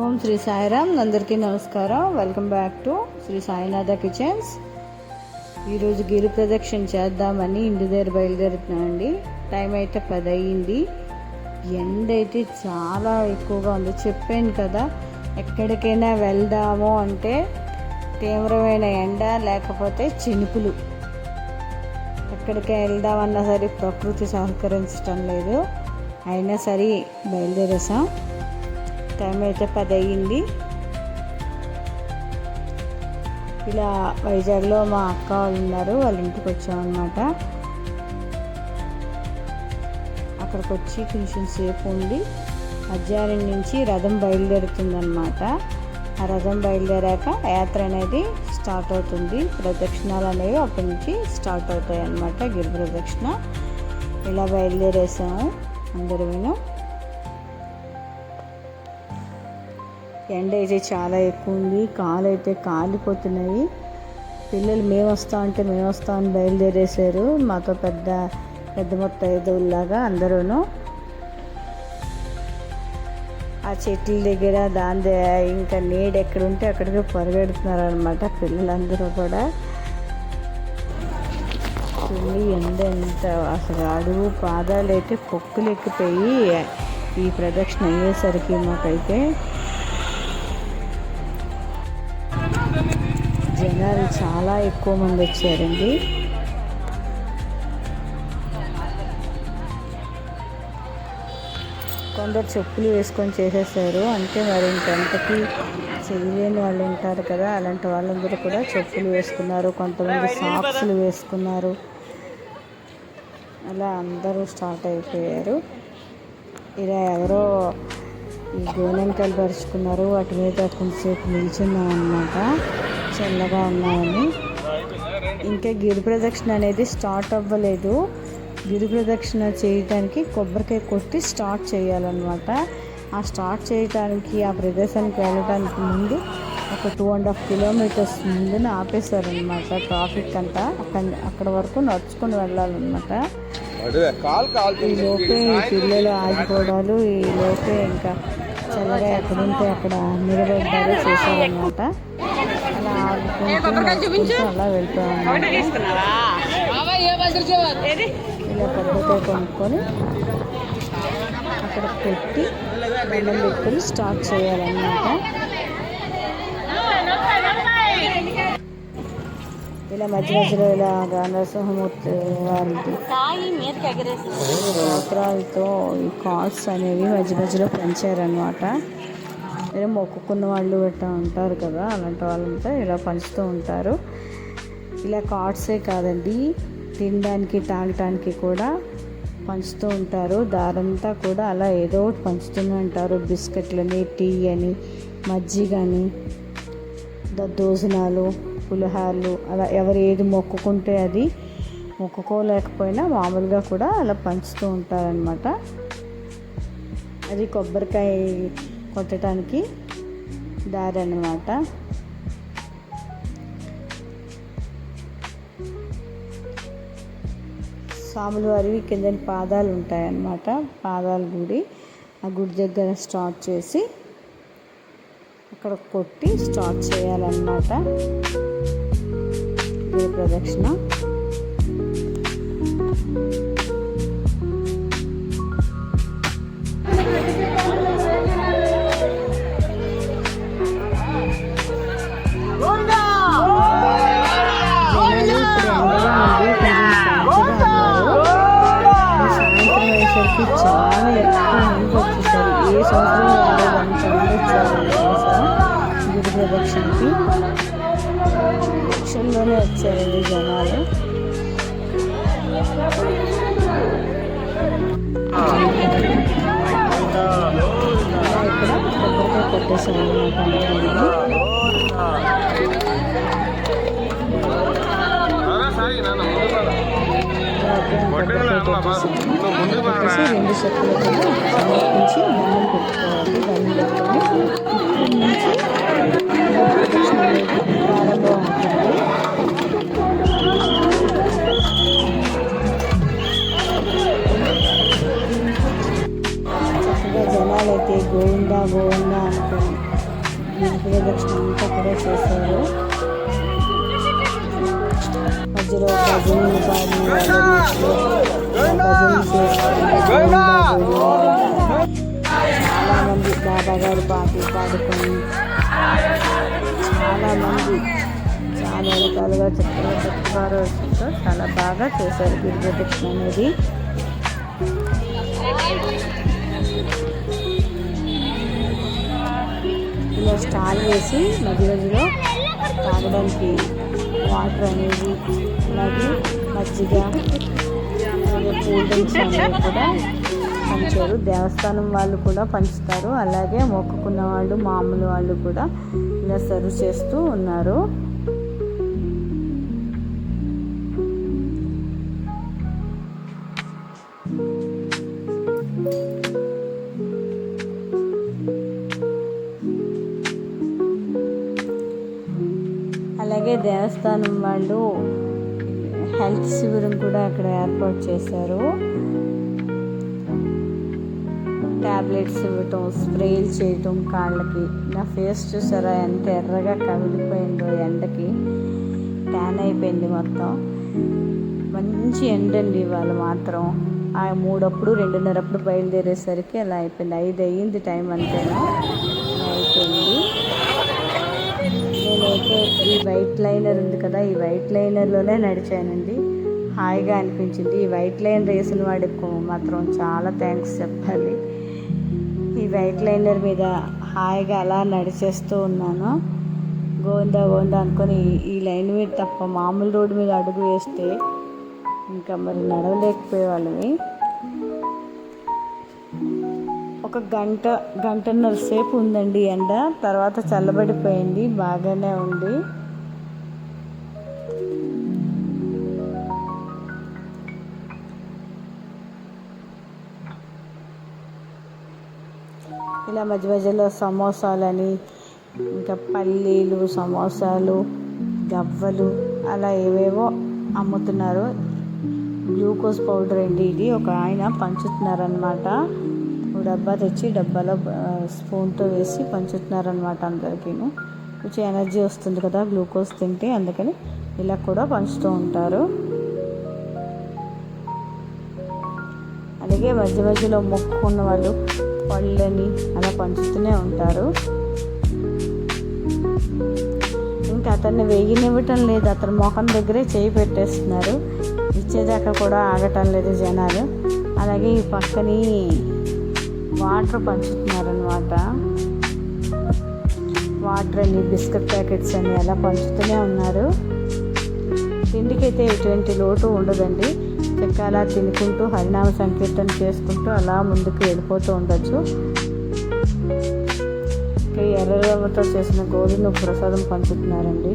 ఓం శ్రీ సాయిరామ్ అందరికీ నమస్కారం. Welcome back to Shri Sainatha kitchens. ఈరోజు గిరి ప్రదక్షిణ చేద్దామని ఇంటి దగ్గర బయలుదేరుతున్నామండి టైం అయితే పది అయ్యింది ఎండ అయితే చాలా ఎక్కువగా ఉంది. చెప్పాను కదా ఎక్కడికైనా వెళ్దాము అంటే తీవ్రమైన ఎండ లేకపోతే చినుకులు. ఎక్కడికి వెళ్దామన్నా సరే ప్రకృతి సహకరించడం లేదు. అయినా సరే బయలుదేరేసాం టైం అయితే పది అయ్యింది ఇలా వైజాగ్లో మా అక్క వాళ్ళు ఉన్నారు వాళ్ళ ఇంటికి వచ్చామన్నమాట అక్కడికి వచ్చి కొంచెం సేపు ఉండి మధ్యాహ్నం నుంచి రథం బయలుదేరుతుందన్నమాట. ఆ రథం బయలుదేరాక యాత్ర అనేది స్టార్ట్ అవుతుంది. ప్రదక్షిణాలు అనేవి అక్కడి నుంచి స్టార్ట్ అవుతాయి అన్నమాట గిరి ప్రదక్షిణ. ఇలా బయలుదేరేసాము. అందరూ ఎండ అయితే చాలా ఎక్కువ ఉంది. కాలు అయితే కాలిపోతున్నాయి. పిల్లలు మేము వస్తాం అంటే మేము వస్తాం అని బయలుదేరేశారు. మాతో పెద్ద పెద్ద మొత్త ఐదులాగా అందరూ ఆ చెట్ల దగ్గర దాని ఇంకా నీడ ఎక్కడ ఉంటే అక్కడికి పరిగెడుతున్నారు అనమాట పిల్లలందరూ కూడా. చూడండి ఎండ ఎంత అసలు అడుగు పాదాలు అయితే పొక్కులు ఎక్కిపోయి ఈ ప్రదక్షిణ అయ్యేసరికి మాకైతే జనాలు చాలా ఎక్కువ మంది వచ్చారండి. కొందరు చెప్పులు వేసుకొని చేసేసారు. అంటే మరి ఇంకెంతకి చేయలేని వాళ్ళు ఉంటారు కదా అలాంటి వాళ్ళందరూ కూడా చెప్పులు వేసుకున్నారు కొంతమంది సాక్స్లు వేసుకున్నారు. అలా అందరూ స్టార్ట్ అయిపోయారు. ఇలా ఎవరో ఈ గోనెంకాయలు పరుచుకున్నారు వాటి మీద కొంచెంసేపు నిల్చున్నాం అనమాట చల్లగా ఉన్నాయని. ఇంకా గిరి ప్రదక్షిణ అనేది స్టార్ట్ అవ్వలేదు. గిరి ప్రదక్షిణ చేయడానికి కొబ్బరికాయ కొట్టి స్టార్ట్ చేయాలన్నమాట. ఆ స్టార్ట్ చేయడానికి ఆ ప్రదేశానికి వెళ్ళడానికి ముందు ఒక టూ అండ్ హాఫ్ కిలోమీటర్స్ ముందున ఆపేశారనమాట ట్రాఫిక్ అంతా. అక్కడ అక్కడ వరకు నడుచుకొని వెళ్ళాలన్నమాట. ఈ లోపే ఈ పిల్లలు ఆగిపోవడాలు ఈ లోపే ఇంకా చల్లగా ఎక్కడ ఉంటే అక్కడ నిలబడ్డారు చేశారనమాట అలా ఆడుకుంటూ అలా వెళ్ళిపోయామన్నమాట ఇలా కొబ్బరికాయ కొనుక్కొని అక్కడ పెట్టి దండం పెట్టుకొని స్టార్ట్ చేయాలన్నమాట. ఇలా మధ్య మధ్యలో ఇలాగా నరసింహమూర్తి వారికి స్తోత్రాలతో ఈ కార్డ్స్ అనేవి మధ్య మధ్యలో పెంచారనమాట ఇలా మొక్కుకున్న వాళ్ళు గట్టా ఉంటారు కదా అలాంటి వాళ్ళంతా ఇలా పంచుతూ ఉంటారు. ఇలా కార్డ్సే కాదండి తినడానికి తాగటానికి కూడా పంచుతూ ఉంటారు. దారంతా కూడా అలా ఏదో ఒకటి పంచుతూనే ఉంటారు. బిస్కెట్లని టీ అని మజ్జిగ అని దద్దోజనాలు పులిహార్లు అలా ఎవరు ఏది మొక్కుకుంటే అది మొక్కుకోలేకపోయినా మామూలుగా కూడా అలా పంచుతూ ఉంటారనమాట అది కొబ్బరికాయ కొట్టడానికి దారి అన్నమాట స్వాములు వారివి కింద పాదాలు ఉంటాయన్నమాట పాదాల గుడి. ఆ గుడి దగ్గర స్టార్ట్ చేసి అక్కడ కొట్టి స్టార్ట్ చేయాలన్నమాట. సాయంత్రం అయ్యేసరికి చాలా ఎక్కువ మంది వచ్చేసారు ఏ సంవత్సరం రాలేదంత మంది వచ్చారు ఈ సంవత్సరం గిరి ప్రదక్షిణకి లక్షల్లోనే వచ్చారండి జనాలు ఇక్కడ కొబ్బరికాయ కొట్టేసాం అన్నమాట అందరూ కొట్టేసి రెండు చెప్పులు కూడా సమర్పించి దండం పెట్టుకోవాలి దండం పెట్టుకొని గోవిందా గోవిందా అనుకుని గిరి ప్రదక్షిణ అంతా కూడా చేశారు. మధ్యలో భజన పాడిన చాలా మంది బాబా గారు పాటలు పాడుకొని చాలా మంది చాలా రకాలుగా చక్కగా చెప్పుకోవారు చాలా బాగా చేశారు గిరి ప్రదక్షిణ అనేది. ఇలా స్టాల్ వేసి మధ్య మధ్యలో తాగడానికి వాటర్ అనేది అలాగే మజ్జిగ అలాగే కూల్ డ్రింక్స్ అనేవి కూడా పంచారు. దేవస్థానం వాళ్ళు కూడా పంచుతారు. అలాగే మొక్కుకున్న వాళ్ళు మామూలు వాళ్ళు కూడా ఇలా సర్వ్ చేస్తూ ఉన్నారు. చేశారు. ట్యాబ్లెట్స్ ఇవ్వటం స్ప్రేలు చేయటం కాళ్ళకి. నా ఫేస్ చూసారా ఎంత ఎర్రగా కమిలిపోయిందో ఎండకి. ట్యాన్ అయిపోయింది మొత్తం. మంచి ఎండ అండి ఇవాళ మాత్రం. ఆ మూడప్పుడు రెండున్నరప్పుడు బయలుదేరేసరికి అలా అయిపోయింది. ఐదు అయ్యింది టైం అంతేనా? అయిపోయింది. నేనైతే ఈ వైట్ లైనర్ ఉంది కదా ఈ వైట్ లైనర్లోనే నడిచానండి. హాయిగా అనిపించింది. ఈ వైట్ లైన్ రేసిన వాడికి మాత్రం చాలా థ్యాంక్స్ చెప్పాలి. ఈ వైట్ లైనర్ మీద హాయిగా అలా నడిచేస్తూ ఉన్నాను. గోందా గోందా అనుకొని ఈ- ఈ లైన్ మీద తప్ప మామూలు రోడ్డు మీద అడుగు వేస్తే ఇంకా మరి నడవలేకపోయేవాళ్ళని ఒక గంట గంటన్నర సేపు ఉందండి ఎండ. తర్వాత చల్లబడిపోయింది బాగానే ఉంది. ఇలా మధ్య మధ్యలో సమోసాలని ఇంకా పల్లీలు సమోసాలు గవ్వలు అలా ఏవేవో అమ్ముతున్నారు. గ్లూకోజ్ పౌడర్ అండి ఇది. ఒక ఆయన పంచుతున్నారనమాట డబ్బా తెచ్చి డబ్బాలో స్పూన్తో వేసి పంచుతున్నారనమాట అందరికీను. కొంచెం ఎనర్జీ వస్తుంది కదా గ్లూకోజ్ తింటే అందుకని ఇలా కూడా పంచుతూ ఉంటారు. అలాగే మధ్య మధ్యలో మొక్కుకున్న వాళ్ళు పళ్ళని అలా పంచుతూనే ఉంటారు. ఇంకా అతన్ని వేయనివ్వటం లేదు. అతని మొఖం దగ్గరే చేయి పెట్టేస్తున్నారు. ఇచ్చేదాకా కూడా ఆగటం లేదు జనాలు. అలాగే ఈ పక్కని వాటర్ పంచుతున్నారనమాట వాటర్ అని బిస్కెట్ ప్యాకెట్స్ అని అలా పంచుతూనే ఉన్నారు. తిండికైతే ఎటువంటి లోటు ఉండదండి. చక్క అలా తినుకుంటూ హరినామ సంకీర్తన చేసుకుంటూ అలా ముందుకు వెళ్ళిపోతూ ఉండొచ్చు. ఎర్ర రవ్వతో చేసిన గోధుమ ప్రసాదం పంచుతున్నారండి.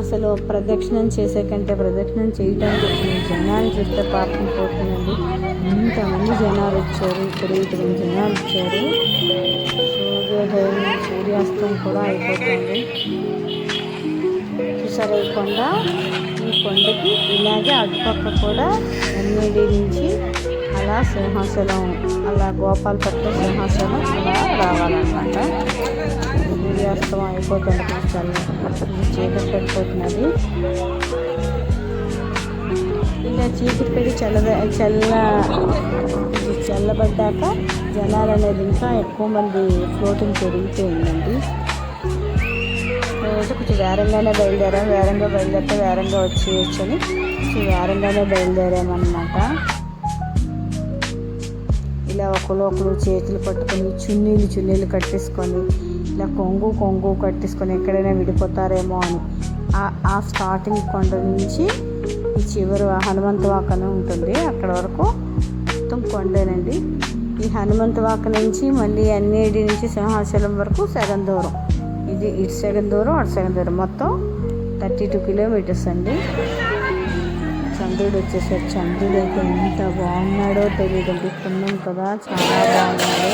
అసలు ప్రదక్షిణం చేసే కంటే ప్రదక్షిణం చేయడానికి వచ్చిన జనాలు చూస్తే పాపం పోతుందండి. ఇంతమంది జనాలు వచ్చారు ఇక్కడ ఇక్కడ జనాలు వచ్చారు. సూర్యోదయం సూర్యాస్తం కూడా అయిపోతుంది. చూసారా ఈ కొండ? ఈ కొండకి ఇలాగే అటుపక్క కూడా ఎన్ఏడి నుంచి అలా సింహాచలం అలా గోపాలపట్నం సింహాచలం అలా రావాలన్నమాట. సూర్యాస్తం అయిపోతుంది చల్ల చీకటి పడిపోతున్నది. ఇలా చీకటి పెట్టి చల్ల చల్ల చల్లబడ్డాక జనాలు అనేది ఇంకా ఎక్కువ మంది ఫ్లోటింగ్ ఉందండి. రోజు కొంచెం వేరంగానే బయలుదేరాం. వేరంగా బయలుదేరితే వేరంగా వచ్చేయచ్చు అని కొంచెం వేరంగానే బయలుదేరామన్నమాట. ఇలా ఒకరు ఒకరు చేతులు పట్టుకొని చున్నీలు చున్నీలు కట్టేసుకొని ఇలా కొంగు కొంగు కట్టేసుకొని ఎక్కడైనా విడిపోతారేమో అని ఆ- ఆ స్టార్టింగ్ కొండ నుంచి ఈ చివరి హనుమంత వాకన ఉంటుంది. అక్కడ వరకు మొత్తం కొండేనండి. ఈ హనుమంతవాక నుంచి మళ్ళీ అన్నిటి నుంచి సింహాచలం వరకు సగం దూరం. ఇది ఇటు సగం దూరం అటు సగం దూరం. మొత్తం థర్టీ టూ కిలోమీటర్స్ అండి. చంద్రుడు వచ్చేసారు చంద్రుడు అయితే ఎంత బాగున్నాడో తెలియదండి పుణ్యం కదా. చాలా బాగున్నాడు.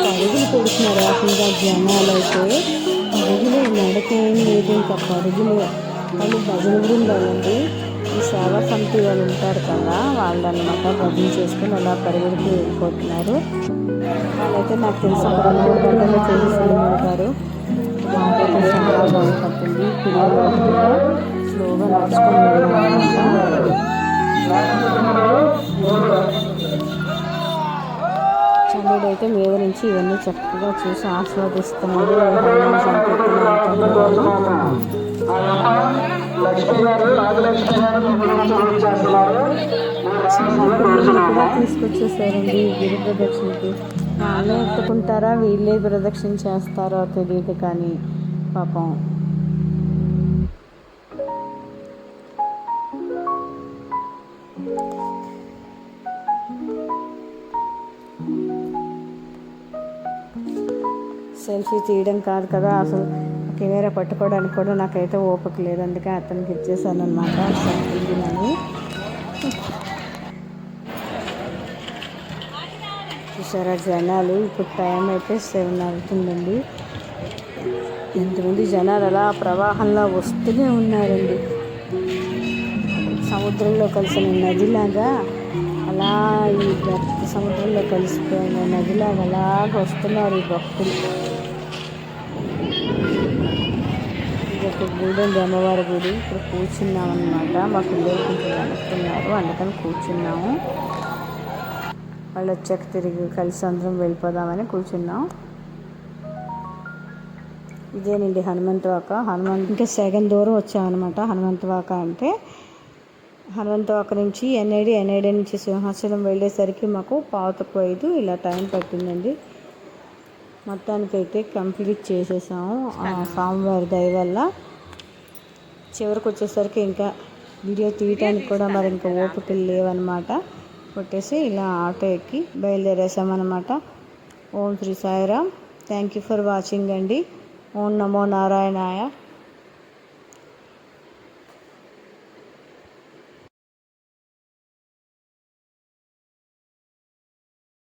పరుగులు పెడుతున్నారు అసలుగా జనాలు అయితే. పరుగులు నడకేం లేదు. ఇంకా పరుగులు వాళ్ళు భజన బృందాలండి ఈ సేవా సమితి వాళ్ళు ఉంటారు కదా వాళ్ళు అనమాట భజన చేసుకుని అలా పరిగెడుతూ వెళ్ళిపోతున్నారు. వాళ్ళైతే నాకు తెలిసి రెండు గంటలు గంటల్లో ఉంటారు. మాకైతే చాలా బాగుంటుంది పిల్లలు స్లోగా నడుచుకొని వెళ్ళాలన్నమాట చంద్రుడు అయితే మీద నుంచి ఇవన్నీ చక్కగా చూసి ఆస్వాదిస్తున్నాడు. హనుమాన్ సంకీర్తన లక్ష్మి గారు రాజలక్ష్మి గారు మీ గురించి తీసుకొచ్చేసారండి గిరి ప్రదక్షిణకి. వాళ్ళే ఎత్తుకుంటారా వీళ్ళే ప్రదక్షిణ చేస్తారో తెలియదు కానీ పాపం. సెల్ఫీ తీయడం కాదు కదా అసలు కెమెరా పట్టుకోవడానికి కూడా నాకైతే ఓపిక లేదు. అందుకే అతనికి ఇచ్చేసాను అనమాట సెల్ఫీ చూసారా జనాలు? ఇప్పుడు టైం అయితే సెవెన్ అవుతుందండి. ఎంతమంది జనాలు అలా ప్రవాహంలో వస్తూనే ఉన్నారండి. సముద్రంలో కలిసిన నదిలాగా అలా ఈ సముద్రంలో కలిసిపోయిన నదిలాగా అలాగ వస్తున్నారు ఈ భక్తులు. ఇది ఒక గుడి ఉంది అమ్మవారి గుడి ఇప్పుడు కూర్చున్నాం అనమాట మా పిల్లలు కొంచెం వెనక్కున్నారు అందుకని కూర్చున్నాము. వాళ్ళు వచ్చాక తిరిగి కలిసి అందరం వెళ్ళిపోదామని కూర్చున్నాం. ఇదేనండి హనుమంతవాక. హనుమంత్ ఇంకా సగం దూరం వచ్చామన్నమాట. హనుమంతవాక అంటే హనుమంతవాక నుంచి ఎన్ఐడి ఎన్ఐడి నుంచి సింహాచలం వెళ్ళేసరికి మాకు పావు తక్కువ ఐదు ఇలా టైం పట్టిందండి. మొత్తానికైతే కంప్లీట్ చేసేసాము. ఆ స్వామివారి దయ వల్ల చివరికి వచ్చేసరికి ఇంకా వీడియో తీయటానికి కూడా మరి ఇంకా ఓపికలు లేవన్నమాట. కొట్టేసి ఇలా ఆటో ఎక్కి బయలుదేరేసామన్నమాట. ఓం Shri Sairam. Thank you for watching అండి. ఓం నమో నారాయణాయ.